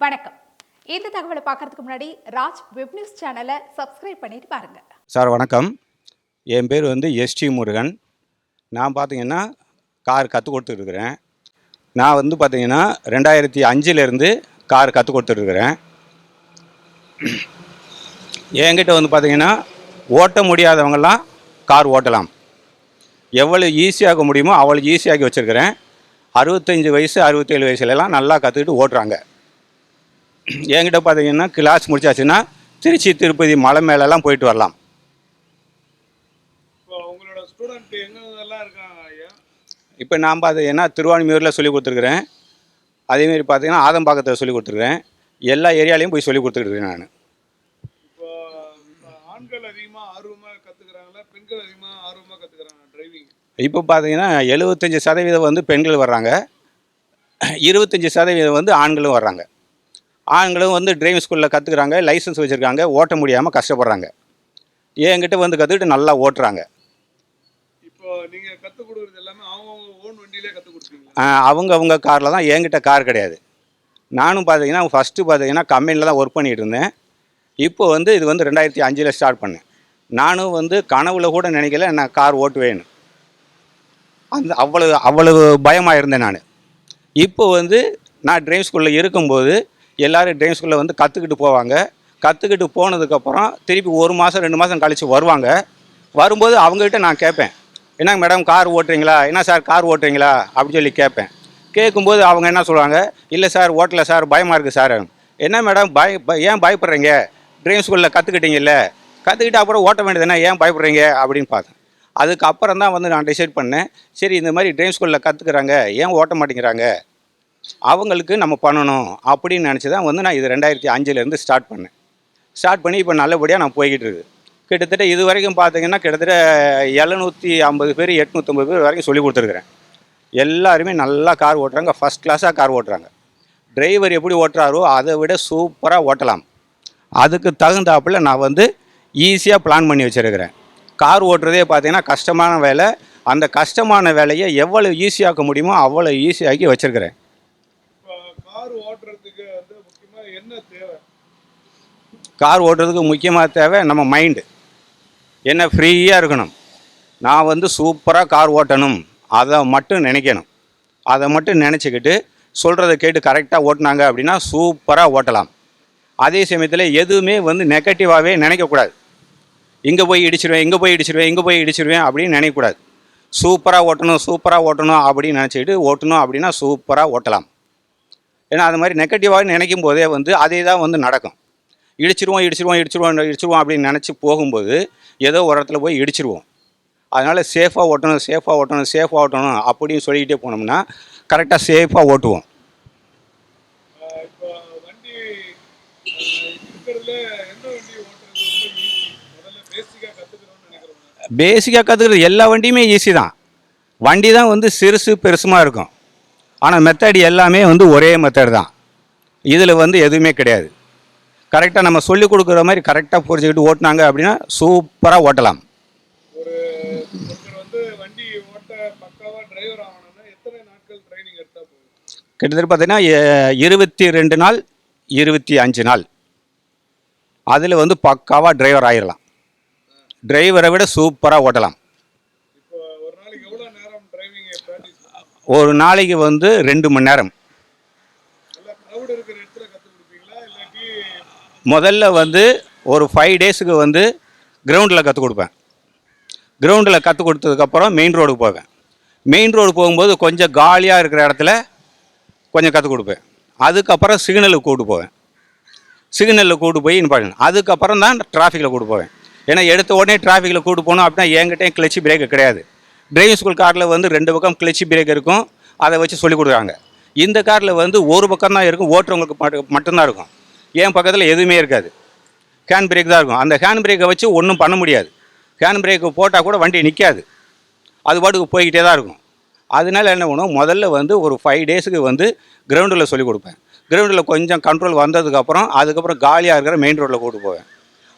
வணக்கம். இந்த தகவலை பார்க்கறதுக்கு முன்னாடி ராஜ் வெப் நியூஸ் சேனலை சப்ஸ்கிரைப் பண்ணிட்டு பாருங்க. சார் வணக்கம். என் பேர் வந்து எஸ்டி முருகன். நான் பார்த்தீங்கன்னா கார் கற்றுக் கொடுத்துருக்குறேன் நான் வந்து பார்த்தீங்கன்னா ரெண்டாயிரத்தி அஞ்சுலேருந்து கார் கற்றுக் கொடுத்துட்ருக்குறேன் என்கிட்ட வந்து பார்த்தீங்கன்னா ஓட்ட முடியாதவங்கெல்லாம் கார் ஓட்டலாம். எவ்வளோ ஈஸியாக முடியுமோ அவ்வளோ ஈஸியாக்கி வச்சுருக்கிறேன். அறுபத்தஞ்சி வயசு அறுபத்தேழு வயசுலலாம் நல்லா கற்றுக்கிட்டு ஓட்டுறாங்க. என்கிட்ட பார்த்தீங்கன்னா கிளாஸ் முடிச்சாச்சுன்னா திருச்சி திருப்பதி மலை மேலெல்லாம் போயிட்டு வரலாம். இப்போ நான் பார்த்தீங்கன்னா திருவான்மியூரில் சொல்லி கொடுத்துருக்குறேன். அதேமாரி பார்த்தீங்கன்னா ஆதம்பாக்கத்தில் சொல்லி கொடுத்துருக்குறேன். எல்லா ஏரியாலையும் போய் சொல்லி கொடுத்துருக்குறேன் நான். இப்போ இப்போ ஆண்கள் அதிகமாக ஆர்வமாக கற்றுக்குறாங்களா பெண்கள் அதிகமாக ஆர்வமாக கற்றுக்குறாங்க டிரைவிங் இப்போ பார்த்தீங்கன்னா எழுபத்தஞ்சி சதவீதம் வந்து பெண்கள் வர்றாங்க. இருபத்தஞ்சி சதவீதம் வந்து ஆண்களும் வர்றாங்க. ஆண்களும் வந்து டிரைவிங் ஸ்கூலில் கற்றுக்குறாங்க லைசன்ஸ் வச்சுருக்காங்க ஓட்ட முடியாமல் கஷ்டப்படுறாங்க. என்கிட்ட வந்து கற்றுக்கிட்டு நல்லா ஓட்டுறாங்க. இப்போ நீங்கள் கற்றுக் கொடுக்குறது எல்லாமே அவங்கவுங்க ஓன் வண்டியிலே கற்றுக் கொடுப்பீங்களா ஆஹ் அவங்க அவங்க காரில் தான் என்கிட்ட கார் கிடையாது. நானும் பார்த்தீங்கன்னா ஃபஸ்ட்டு பார்த்தீங்கன்னா கம்பெனியில் தான் ஒர்க் பண்ணிகிட்டு இருந்தேன். இப்போ வந்து இது வந்து ரெண்டாயிரத்தி அஞ்சில் ஸ்டார்ட் பண்ணேன். நானும் வந்து கனவுல கூட நினைக்கல நான் கார் ஓட்டுவேன்னு. அந்த அவ்வளவு அவ்வளவு பயமாக இருந்தேன் நான். இப்போ வந்து நான் டிரைவிங் ஸ்கூலில் இருக்கும்போது எல்லோரும் ட்ரைவிங் ஸ்கூலில் வந்து கற்றுக்கிட்டு போவாங்க. கற்றுக்கிட்டு போனதுக்கப்புறம் திருப்பி ஒரு மாதம் ரெண்டு மாதம் கழித்து வருவாங்க. வரும்போது அவங்ககிட்ட நான் கேட்பேன். என்னங்க மேடம் கார் ஓட்டுறீங்களா? என்ன சார் கார் ஓட்டுறீங்களா? அப்படின்னு சொல்லி கேட்பேன். கேட்கும்போது அவங்க என்ன சொல்லுவாங்க? இல்லை சார் ஓட்டலை சார் பயமாக இருக்குது சார் என்ன மேடம் பய ஏன் பயப்படுறீங்க? ட்ரைவிங் ஸ்கூலில் கற்றுக்கிட்டீங்கல்ல கற்றுக்கிட்டு அப்புறம் ஓட்ட வேண்டியதுன்னா ஏன் பயப்படுறீங்க? அப்படின்னு பார்த்தேன். அதுக்கப்புறம் தான் வந்து நான் டிசைட் பண்ணேன். சரி இந்த மாதிரி ட்ரைவிங் ஸ்கூலில் கற்றுக்குறாங்க ஏன் ஓட்ட மாட்டேங்கிறாங்க? அவங்களுக்கு நம்ம பண்ணணும் அப்படின்னு நினச்சி தான் வந்து நான் இது ரெண்டாயிரத்தி அஞ்சுலேருந்து ஸ்டார்ட் பண்ணேன். ஸ்டார்ட் பண்ணி இப்போ நல்லபடியாக நான் போய்கிட்டு இருக்குது கிட்டத்தட்ட இது வரைக்கும் பார்த்தீங்கன்னா கிட்டத்தட்ட எழுநூற்றி ஐம்பது பேர் எட்நூற்றம்பது பேர் வரைக்கும் சொல்லி கொடுத்துருக்குறேன். எல்லாருமே நல்லா கார் ஓட்டுறாங்க ஃபஸ்ட் கிளாஸாக கார் ஓட்டுறாங்க. டிரைவர் எப்படி ஓட்டுறாரோ அதை விட சூப்பராக ஓட்டலாம். அதுக்கு தகுந்தாப்புல நான் வந்து ஈஸியாக பிளான் பண்ணி வச்சுருக்கிறேன். கார் ஓட்டுறதே பார்த்தீங்கன்னா கஷ்டமான வேலை. அந்த கஷ்டமான வேலையை எவ்வளோ ஈஸியாக்க முடியுமோ அவ்வளோ ஈஸியாக்கி வச்சுருக்கிறேன். கார் ஓட்டுறதுக்கு வந்து முக்கியமாக என்ன தேவை? கார் ஓட்டுறதுக்கு முக்கியமாக தேவை நம்ம மைண்டு என்ன ஃப்ரீயாக இருக்கணும். நான் வந்து சூப்பராக கார் ஓட்டணும். அதை மட்டும் நினைக்கணும். அதை மட்டும் நினச்சிக்கிட்டு சொல்கிறத கேட்டு கரெக்டாக ஓட்டினாங்க அப்படின்னா சூப்பராக ஓட்டலாம். அதே சமயத்தில் எதுவுமே வந்து நெகட்டிவாகவே நினைக்கக்கூடாது. இங்கே போய் இடிச்சிருவேன் இங்கே போய் இடிச்சிருவேன் இங்கே போய் இடிச்சிருவேன் அப்படின்னு நினைக்கக்கூடாது. சூப்பராக ஓட்டணும் சூப்பராக ஓட்டணும் அப்படின்னு நினச்சிக்கிட்டு ஓட்டணும் அப்படின்னா சூப்பராக ஓட்டலாம். ஏன்னா அது மாதிரி நெகட்டிவாக நினைக்கும் போதே வந்து அதே தான் வந்து நடக்கும். இடிச்சிருவோம் இடிச்சிருவோம் இடிச்சிருவோம் இடிச்சிருவோம் அப்படின்னு நினச்சி போகும்போது ஏதோ ஒரு இடத்துல போய் இடிச்சிருவோம். அதனால் சேஃபாக ஓட்டணும் சேஃபாக ஓட்டணும் சேஃபாக ஓட்டணும் அப்படின்னு சொல்லிக்கிட்டே போனோம்னா கரெக்டாக சேஃபாக ஓட்டுவோம். பேசிக்காக கற்றுக்கிறது எல்லா வண்டியுமே ஈஸி தான். வண்டி தான் வந்து சிறுசு பெருசுமாக இருக்கும். ஆனால் மெத்தட் எல்லாமே வந்து ஒரே மெத்தட் தான். இதில் வந்து எதுவுமே கிடையாது. கரெக்டாக நம்ம சொல்லிக் கொடுக்குற மாதிரி கரெக்டாக புரிஞ்சுக்கிட்டு ஓட்டினாங்க அப்படின்னா சூப்பராக ஓட்டலாம். கிட்டத்தட்ட பார்த்தீங்கன்னா இருபத்தி ரெண்டு நாள் இருபத்தி அஞ்சு நாள். அதில் வந்து பக்காவாக டிரைவர் ஆயிடலாம் டிரைவரை விட சூப்பராக ஓட்டலாம் இப்போ ஒரு நாளைக்கு எவ்வளோ நேரம் டிரைவிங் ப்ராக்டிஸ் ஒரு நாளைக்கு வந்து ரெண்டு மணி நேரம். முதல்ல வந்து ஒரு ஃபைவ் டேஸுக்கு வந்து கிரவுண்டில் கற்றுக் கொடுப்பேன். கிரவுண்டில் கற்றுக் கொடுத்ததுக்கப்புறம் மெயின் ரோடுக்கு போவேன். மெயின் ரோடு போகும்போது கொஞ்சம் காலியாக இருக்கிற இடத்துல கொஞ்சம் கற்றுக் கொடுப்பேன். அதுக்கப்புறம் சிக்னலுக்கு கூட்டு போவேன். சிக்னலில் கூட்டு போய் நிப்பாட்டணும் அதுக்கப்புறம் தான் டிராஃபிக்கில் கூட்டு போவேன். ஏன்னா எடுத்த உடனே டிராஃபிக்கில் கூட்டு போகணும் அப்படின்னா என்கிட்டயும் கிளச்சி பிரேக் கிடையாது. டிரைவிங் ஸ்கூல் காரில் வந்து ரெண்டு பக்கம் கிளச்சி பிரேக் இருக்கும். அதை வச்சு சொல்லி கொடுக்குறாங்க. இந்த காரில் வந்து ஒரு பக்கம் தான் இருக்கும் ஓட்டுறவங்களுக்கு மட்டும் மட்டும்தான் இருக்கும். என் பக்கத்தில் எதுவுமே இருக்காது. ஹேண்ட் பிரேக் தான் இருக்கும். அந்த ஹேண்ட் பிரேக்கை வச்சு ஒன்றும் பண்ண முடியாது. ஹேண்ட் பிரேக்கு போட்டால் கூட வண்டி நிற்காது அது பாட்டுக்கு போய்கிட்டே தான் இருக்கும். அதனால என்ன பண்ணுவோம் முதல்ல வந்து ஒரு ஃபைவ் டேஸுக்கு வந்து கிரவுண்டில் சொல்லிக் கொடுப்பேன். கிரவுண்டில் கொஞ்சம் கண்ட்ரோல் வந்ததுக்கப்புறம் அதுக்கப்புறம் காலியாக இருக்கிற மெயின் ரோட்டில் கூட்டு போவேன்.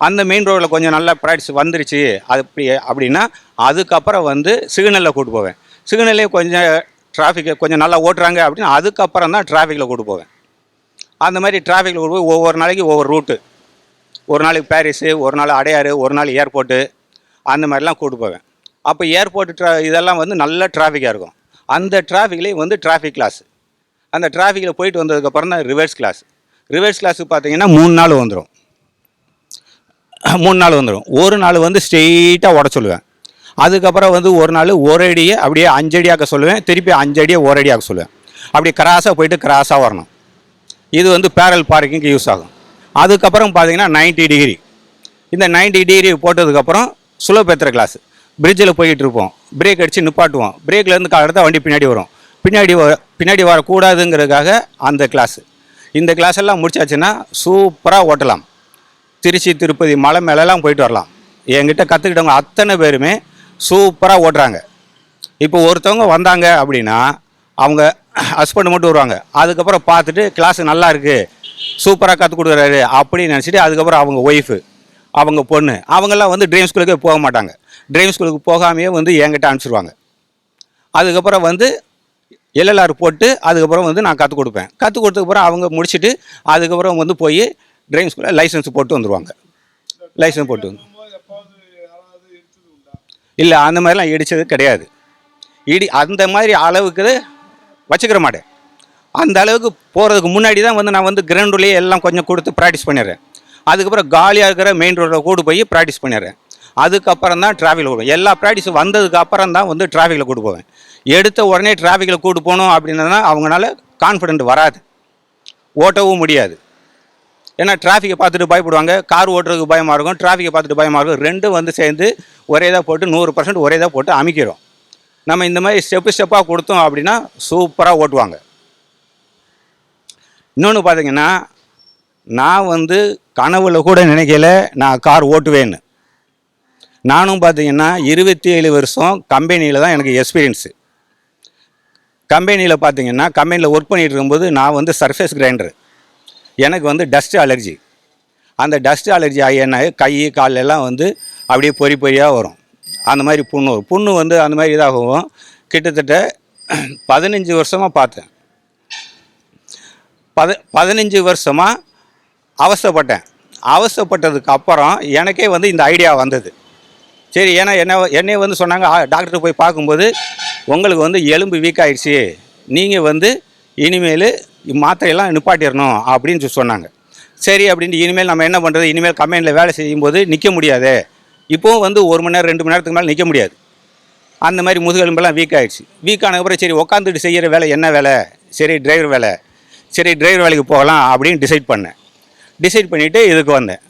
அந்த மெயின் ரோட்டில் கொஞ்சம் நல்லா ப்ராக்டிஸ் வந்துருச்சு. அது அப்படி அப்படின்னா அதுக்கப்புறம் வந்து சிக்னலில் கூட்டு போவேன். சிக்னல்லே கொஞ்சம் டிராஃபிக்கை கொஞ்சம் நல்லா ஓட்டுறாங்க அப்படின்னா அதுக்கப்புறம் தான் டிராஃபிக்கில் கூட்டு போவேன். அந்த மாதிரி டிராஃபிக்கில் போய் ஒவ்வொரு நாளைக்கு ஒவ்வொரு ரூட்டு ஒரு நாளைக்கு பாரிஸு ஒரு நாள் அடையாறு ஒரு நாள் ஏர்போர்ட்டு அந்த மாதிரிலாம் கூட்டு போவேன். அப்போ ஏர்போர்ட் ட்ரா இதெல்லாம் வந்து நல்ல டிராஃபிக்காக இருக்கும். அந்த டிராஃபிக்லேயும் வந்து டிராஃபிக் கிளாஸ் அந்த டிராஃபிக்கில் போயிட்டு வந்ததுக்கப்புறம் தான் ரிவர்ஸ் கிளாஸ் ரிவர்ஸ் கிளாஸுக்கு பார்த்தீங்கன்னா மூணு நாள் வந்துடும் மூணு நாள் வந்துடும். ஒரு நாள் வந்து ஸ்ட்ரெயிட்டாக உட சொல்லுவேன். அதுக்கப்புறம் வந்து ஒரு நாள் ஒரு அடியை அப்படியே அஞ்சடியாக்க சொல்லுவேன். திருப்பி அஞ்சடியை ஒரு அடியாக சொல்லுவேன். அப்படி கிராஸாக போயிட்டு கிராஸாக வரணும். இது வந்து பேரல் பார்க்கிங்க்கு யூஸ் ஆகும். அதுக்கப்புறம் பார்த்தீங்கன்னா 90 டிகிரி இந்த 90 டிகிரி போட்டதுக்கப்புறம் சுலோ பேத்துற கிளாஸ் பிரிட்ஜில் போயிட்டு இருப்போம். பிரேக் அடித்து நிப்பாட்டுவோம். பிரேக்லேருந்து அடுத்த வண்டி பின்னாடி வரும். பின்னாடி வ- பின்னாடி வரக்கூடாதுங்கிறதுக்காக அந்த கிளாஸ் இந்த கிளாஸ் எல்லாம் முடிச்சாச்சுன்னா சூப்பராக ஓட்டலாம். திருச்சி திருப்பதி மலை மேலெல்லாம் போயிட்டு வரலாம். என்கிட்ட கற்றுக்கிட்டவங்க அத்தனை பேருமே சூப்பராக ஓட்டுறாங்க. இப்போ ஒருத்தவங்க வந்தாங்க அப்படின்னா அவங்க ஹஸ்பண்ட் மட்டும் வருவாங்க. அதுக்கப்புறம் பார்த்துட்டு கிளாஸ் நல்லா இருக்குது சூப்பராக கற்றுக் கொடுக்குறாரு. அப்படின்னு நினச்சிட்டு அதுக்கப்புறம் அவங்க ஒய்ஃபு அவங்க பொண்ணு அவங்கெல்லாம் வந்து ட்ரீம் ஸ்கூலுக்கே போக மாட்டாங்க. ட்ரீம் ஸ்கூலுக்கு போகாமையே வந்து என்கிட்ட அனுப்பிச்சிடுவாங்க அதுக்கப்புறம் வந்து எல்எல்ஆர் போட்டு அதுக்கப்புறம் வந்து நான் கற்றுக் கொடுப்பேன். கற்றுக் கொடுத்ததுக்கப்புறம் அவங்க முடிச்சுட்டு அதுக்கப்புறம் வந்து போய் டிரைவிங் ஸ்கூலில் லைசன்ஸ் போட்டு வந்துடுவாங்க லைசன்ஸ் போட்டு வந்து இல்லை அந்த மாதிரிலாம் இடித்தது கிடையாது. இடி அந்த மாதிரி அளவுக்கு வச்சுக்கிற மாட்டேன். அந்த அளவுக்கு போகிறதுக்கு முன்னாடி தான் வந்து நான் வந்து கிரவுண்டுலேயே எல்லாம் கொஞ்சம் கொடுத்து ப்ராக்டிஸ் பண்ணிடுறேன். அதுக்கப்புறம் காலியாக இருக்கிற மெயின் ரோட்டில் கூட்டு போய் ப்ராக்டிஸ் பண்ணிடுறேன். அதுக்கப்புறம் தான் டிராஃபிக்கில் போவேன். எல்லா ப்ராக்டிஸும் வந்ததுக்கு அப்புறம் தான் வந்து டிராஃபிக்கில் கூட்டு போவேன். எடுத்த உடனே டிராஃபிக்கில் கூட்டு போகணும் அப்படின்னா அவங்களால கான்ஃபிடென்ட் வராது. ஓட்டவும் முடியாது. ஏன்னா டிராஃபிக்கை பார்த்துட்டு பயப்படுவாங்க. கார் ஓட்டுறதுக்கு பயமாக இருக்கும். டிராஃபிக்கை பார்த்துட்டு பயமாக இருக்கும். ரெண்டும் வந்து சேர்ந்து ஒரே இதாக போட்டு நூறு பர்சன்ட் ஒரே இதாக போட்டு அமைக்கிறோம். நம்ம இந்த மாதிரி ஸ்டெப்பு ஸ்டெப்பாக கொடுத்தோம் அப்படின்னா சூப்பராக ஓட்டுவாங்க. இன்னொன்று பார்த்தீங்கன்னா நான் வந்து கனவுல கூட நினைக்கல நான் கார் ஓட்டுவேன்னு. நானும் பார்த்தீங்கன்னா இருபத்தி ஏழு வருஷம் கம்பெனியில் தான் எனக்கு எக்ஸ்பீரியன்ஸு கம்பெனியில் பார்த்தீங்கன்னா கம்பெனியில் ஒர்க் பண்ணிகிட்டு இருக்கும்போது நான் வந்து சர்ஃபேஸ் கிரைண்டர் எனக்கு வந்து டஸ்ட் அலர்ஜி அந்த டஸ்ட் அலர்ஜி ஆகி என்ன கை கால் எல்லாம் வந்து அப்படியே பொறி பொறியாக வரும். அந்த மாதிரி புண்ணு வரும். புண்ணு வந்து அந்த மாதிரி இதாகவும் கிட்டத்தட்ட பதினஞ்சு வருஷமாக பார்த்தேன். பத பதினஞ்சு வருஷமாக அவஸ்தைப்பட்டேன் அவஸ்தைப்பட்டதுக்கு அப்புறம் எனக்கே வந்து இந்த ஐடியா வந்தது. சரி ஏன்னா என்ன என்னைய வந்து சொன்னாங்க டாக்டர் போய் பார்க்கும்போது உங்களுக்கு வந்து எலும்பு வீக் நீங்கள் வந்து இனிமேல் மாத்திரையெல்லாம் நிப்பாட்டிடணும் அப்படின்னு சொன்னாங்க. சரி அப்படின்ட்டு இனிமேல் நம்ம என்ன பண்ணுறது இனிமேல் கம்பெனியில் வேலை செய்யும்போது நிற்க முடியாது. இப்போவும் வந்து ஒரு மணி நேரம் ரெண்டு மணி நேரத்துக்கு மேலே நிற்க முடியாது. அந்த மாதிரி முதுகெலும்பெல்லாம் வீக் ஆகிடுச்சு வீக் ஆனதுக்கப்புறம் சரி உட்காந்துட்டு செய்கிற வேலை என்ன வேலை? சரி டிரைவர் வேலை. சரி டிரைவர் வேலைக்கு போகலாம் அப்படின்னு டிசைட் பண்ணேன். டிசைட் பண்ணிவிட்டு இதுக்கு வந்தேன்.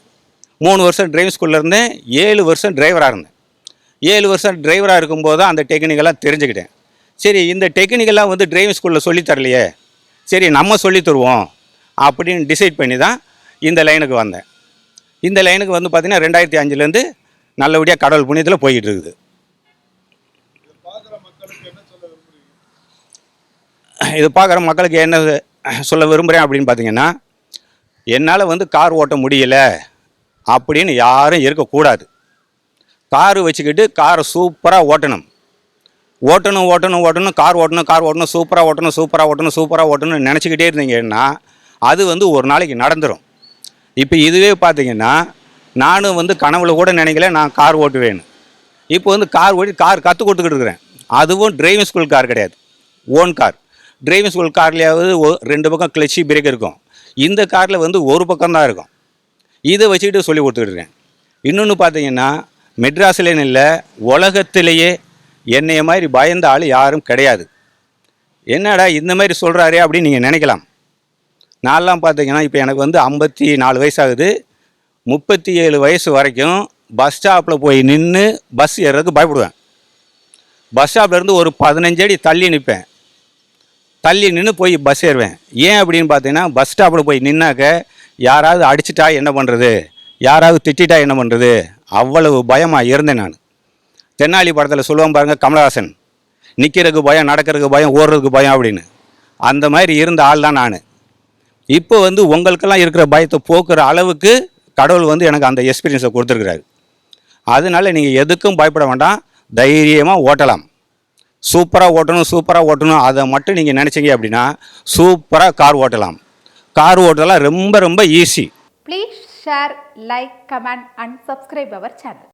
மூணு வருஷம் டிரைவிங் ஸ்கூலில் இருந்தேன். ஏழு வருஷம் டிரைவராக இருந்தேன். ஏழு வருஷம் டிரைவராக இருக்கும்போது தான் அந்த டெக்னிக்கெல்லாம் தெரிஞ்சுக்கிட்டேன். சரி இந்த டெக்னிக்கெல்லாம் வந்து டிரைவிங் ஸ்கூலில் சொல்லித்தரலையே சரி நம்ம சொல்லித் தருவோம் அப்படின்னு டிசைட் பண்ணி தான் இந்த லைனுக்கு வந்தேன். இந்த லைனுக்கு வந்து பார்த்திங்கன்னா ரெண்டாயிரத்தி அஞ்சுலேருந்து நல்லபடியாக கடவுள் புண்ணியத்தில் போய்கிட்டு இருக்குது. இதை இது பார்க்குற மக்களுக்கு என்ன சொல்ல விரும்புகிறேன் அப்படின்னு பார்த்தீங்கன்னா என்னால் வந்து கார் ஓட்ட முடியல அப்படின்னு யாரும் இருக்கக்கூடாது. கார் வச்சுக்கிட்டு காரை சூப்பராக ஓட்டணும். ஓட்டணும் ஓட்டணும் ஓட்டணும் கார் ஓட்டணும் கார் ஓட்டணும் சூப்பராக ஓட்டணும் சூப்பராக ஓட்டணும் சூப்பராக ஓட்டணும்னு நினச்சிக்கிட்டே இருந்தீங்கன்னா அது வந்து ஒரு நாளைக்கு நடந்துடும் இப்போ இதுவே பார்த்தீங்கன்னா நானும் வந்து கனவுல கூட நினைக்கல நான் கார் ஓட்டுவேன்னு. இப்போ வந்து கார் ஓட்டி கார் கற்றுக் கொடுத்துக்கிட்டு இருக்கிறேன். அதுவும் டிரைவிங் ஸ்கூல் கார் கிடையாது. ஓன் கார் டிரைவிங் ஸ்கூல் கார்லேயாவது ரெண்டு பக்கம் கிளச்சி பிரேக் இருக்கும். இந்த காரில் வந்து ஒரு பக்கம் தான் இருக்கும். இதை வச்சுக்கிட்டு சொல்லி கொடுத்துக்கிட்டு இருக்கேன். இன்னொன்று பார்த்தீங்கன்னா மெட்ராஸ்லேன்னு இல்லை உலகத்திலேயே என்னைய மாதிரி பயந்த ஆள் யாரும் கிடையாது. என்னடா இந்த மாதிரி சொல்கிறாரே அப்படின்னு நீங்கள் நினைக்கலாம். நான்லாம் பார்த்தீங்கன்னா இப்போ எனக்கு வந்து ஐம்பத்தி நாலு வயசாகுது. முப்பத்தி ஏழு வயசு வரைக்கும் பஸ் ஸ்டாப்பில் போய் நின்று பஸ் ஏறுறதுக்கு பயப்படுவேன். பஸ் ஸ்டாப்லேருந்து ஒரு பதினஞ்சு அடி தள்ளி நிற்பேன் தள்ளி நின்று போய் பஸ் ஏறுவேன். ஏன் அப்படின்னு பார்த்தீங்கன்னா பஸ் ஸ்டாப்பில் போய் நின்னாக்க யாராவது அடிச்சிட்டா என்ன பண்ணுறது யாராவது திட்டிட்டா என்ன பண்ணுறது அவ்வளவு பயமாக இருந்தேன் நான். தென்னாலி படத்தில் சொல்லுவாங்க பாருங்கள் கமலஹாசன். நிற்கிறதுக்கு பயம் நடக்கிறதுக்கு பயம் ஓடுறதுக்கு பயம் அப்படின்னு. அந்த மாதிரி இருந்த ஆள் தான் நான். இப்போ வந்து உங்களுக்கெல்லாம் இருக்கிற பயத்தை போக்குற அளவுக்கு கடவுள் வந்து எனக்கு அந்த எக்ஸ்பீரியன்ஸை கொடுத்துருக்குறாரு. அதனால நீங்கள் எதுக்கும் பயப்பட வேண்டாம் தைரியமாக ஓட்டலாம். சூப்பராக ஓட்டணும் சூப்பராக ஓட்டணும் அதை மட்டும் நீங்கள் நினச்சிங்க அப்படின்னா சூப்பராக கார் ஓட்டலாம். கார் ஓட்டலாம் ரொம்ப ரொம்ப easy please share like comment and subscribe our channel